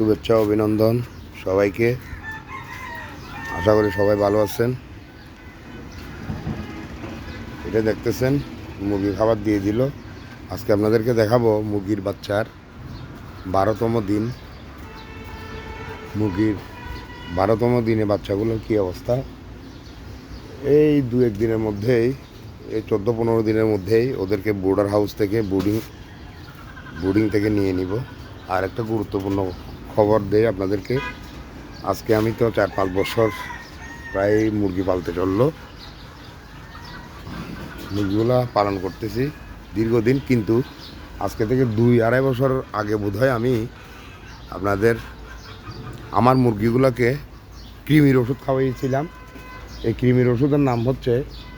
শুভেচ্ছা, অভিনন্দন সবাইকে। আশা করি সবাই ভালো আছেন। এটা দেখতেছেন মুরগি খাবার দিয়ে দিল। আজকে আপনাদেরকে দেখাবো মুরগির বাচ্চার বারোতম দিন। মুরগির বারোতম দিনে বাচ্চাগুলোর কী অবস্থা? এই দু এক দিনের মধ্যেই, এই চোদ্দ পনেরো দিনের মধ্যেই ওদেরকে বোর্ডার হাউস থেকে বোর্ডিং বোর্ডিং থেকে নিয়ে নিব। আর একটা গুরুত্বপূর্ণ খবর দেই আপনাদেরকে। আজকে আমি তো চার পাঁচ বছর প্রায় মুরগি পালতে চলল। মুরগিগুলো পালন করতেছি দীর্ঘদিন, কিন্তু আজকে থেকে দুই আড়াই বছর আগে বোধহয় আমি আপনাদের আমার মুরগিগুলোকে কৃমির ওষুধ খাওয়াইছিলাম। এই কৃমির ওষুধের নাম হচ্ছে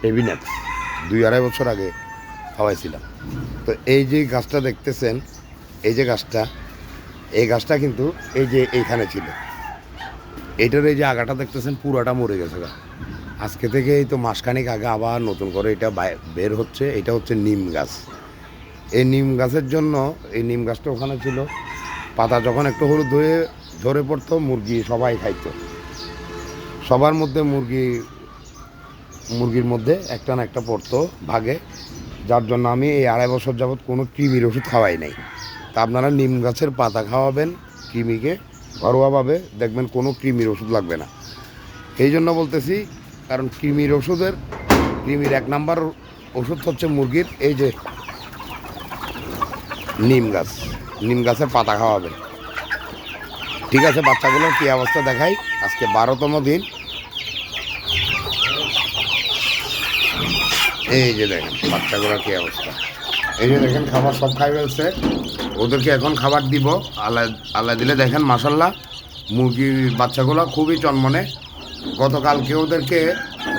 এভিনেক্স দুই আড়াই বছর আগে খাওয়াইছিলাম। তো এই যে গাছটা দেখতেছেন, এই যে গাছটা এই গাছটা কিন্তু এই যে এইখানে ছিল। এটার এই যে আগাটা দেখতেছেন, পুরাটা মরে গেছে গা। আজকে থেকে এই তো মাসখানেক আগে আবার নতুন করে এটা বের হচ্ছে, এটা হচ্ছে নিম গাছ। এই নিম গাছের জন্য, এই নিম গাছটা ওখানে ছিল। পাতা যখন একটু হলুদ হয়ে ঝরে পড়তো, মুরগি সবাই খাইতো। সবার মধ্যে মুরগি, মুরগির মধ্যে একটা না একটা পড়তো ভাগে। যার জন্য আমি এই আড়াই বছর যাবৎ কোনো কৃমির ওষুধ খাওয়াই নাই। তা আপনারা নিম গাছের পাতা খাওয়াবেন কৃমিকে, ঘরোয়াভাবে দেখবেন কোনো কৃমির ওষুধ লাগবে না। এই জন্য বলতেছি, কারণ কৃমির ওষুধের, কৃমির এক নাম্বার ওষুধ হচ্ছে মুরগির, এই যে নিম গাছ, নিম গাছের পাতা খাওয়াবেন। ঠিক আছে, বাচ্চাগুলোর কী অবস্থা দেখাই, আজকে বারোতম দিন। এই যে দেখেন, বাচ্চাগুলোর কী অবস্থা। এই যে দেখেন, খাবার সব খাই ফেলছে। ওদেরকে এখন খাবার দিব। আল্লাহ আল্লাহ দিলে দেখেন মাসাল্লাহ মুরগির বাচ্চাগুলো খুবই চনমনে। গতকালকে ওদেরকে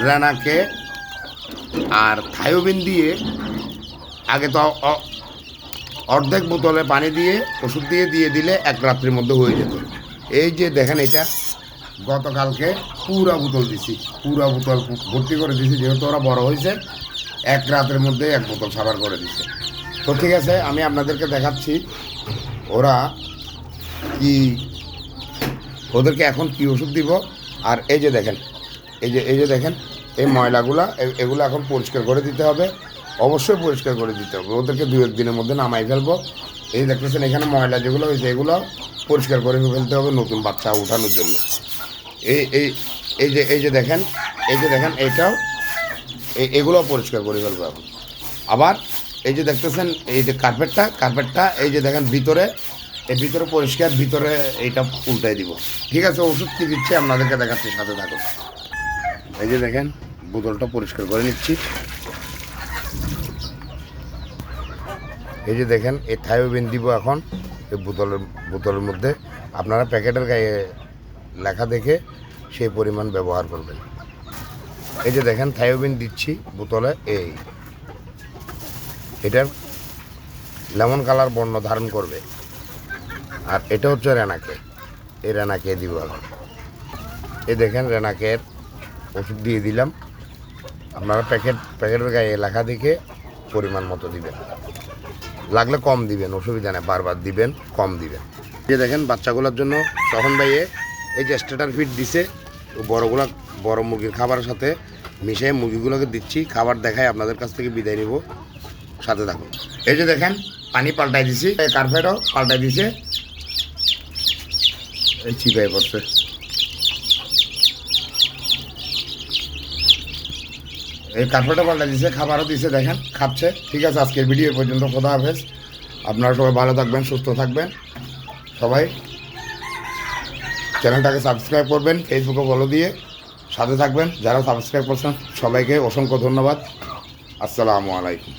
রানাকে আর থায়োবিন দিয়ে আগে তো অর্ধেক বোতলে পানি দিয়ে, ওষুধ দিয়ে দিয়ে দিলে এক রাত্রির মধ্যে হয়ে যেত। এই যে দেখেন এটা, গতকালকে পুরা বোতল দিছি, পুরা বোতল ভর্তি করে দিছি, যেহেতু ওরা বড় হয়েছে, এক রাতের মধ্যে এক বোতল সাবার করে দিছে। তো ঠিক আছে, আমি আপনাদেরকে দেখাচ্ছি ওরা কি, ওদেরকে এখন কি ওষুধ দিব? আর এই যে দেখেন, এই যে এই যে দেখেন, এই ময়লাগুলা এগুলো এখন পরিষ্কার করে দিতে হবে। অবশ্যই পরিষ্কার করে দিতে হবে। ওদেরকে দু দিনের মধ্যে নামাই ফেলব। এই দেখতেছেন, এখানে ময়লা যেগুলো হয়েছে, এগুলো পরিষ্কার করে ফেলতে হবে নতুন বাচ্চা উঠানোর জন্য। এই এই এই যে এই যে দেখেন, এই যে দেখেন, এইটাও এগুলো পরিষ্কার করে ফেলব এখন। আবার এই যে দেখতেছেন, এই যে কার্পেটটা কার্পেটটা এই যে দেখেন ভিতরে, এই ভিতরে পরিষ্কার, ভিতরে এইটা উল্টাই দিব। ঠিক আছে, ওষুধ কি দিচ্ছে আপনাদেরকে দেখাচ্ছি, সাথে থাকুন। এই যে দেখেন, বোতলটা পরিষ্কার করে নিচ্ছি। এই যে দেখেন, এই থায়োবিন দিব এখন, এই বোতলের বোতলের মধ্যে। আপনারা প্যাকেটের গায়ে লেখা দেখে সেই পরিমাণ ব্যবহার করবেন। এই যে দেখেন থায়োবিন দিচ্ছি বোতলে, এই। লেমন কালার বর্ণ ধারণ করবে। আর এটা হচ্ছে রেনাকে। এই রেনাকে দিব এই দেখেন রেনাকের ওষুধ দিয়ে দিলাম। আপনারা প্যাকেট, প্যাকেটের গায়ে লেখা দেখে পরিমাণ মতো দিবেন। লাগলে কম দিবেন, অসুবিধা নেই, বারবার দিবেন, কম দিবেন। যে দেখেন বাচ্চাগুলোর জন্য তখন ভাইয়ে এই যে স্টেটার ফিট দিছে বড়গুলা বড় মুরগির খাবারের সাথে মিশিয়ে মুরগিগুলোকে দিচ্ছি। খাবার দেখায় আপনাদের কাছ থেকে বিদায় নিব। সাথে থাকুন এই যে দেখেন, পানি পাল্টাই দিছি কার্পেটও পাল্টাই দিছে। এই চিপাই পড়ছে। এই কার্পেটও পাল্টাই দিছে, খাবারও দিছে, দেখেন, খাচ্ছে। ঠিক আছে, আজকের ভিডিও পর্যন্ত, খোদা হাফেজ। আপনারা সবাই ভালো থাকবেন, সুস্থ থাকবেন। সবাই চ্যানেলটাকে সাবস্ক্রাইব করবেন ফেসবুকে ফলো দিয়ে সাথে থাকবেন। যারা সাবস্ক্রাইব করছেন, সবাইকে অসংখ্য ধন্যবাদ। আসসালামু আলাইকুম।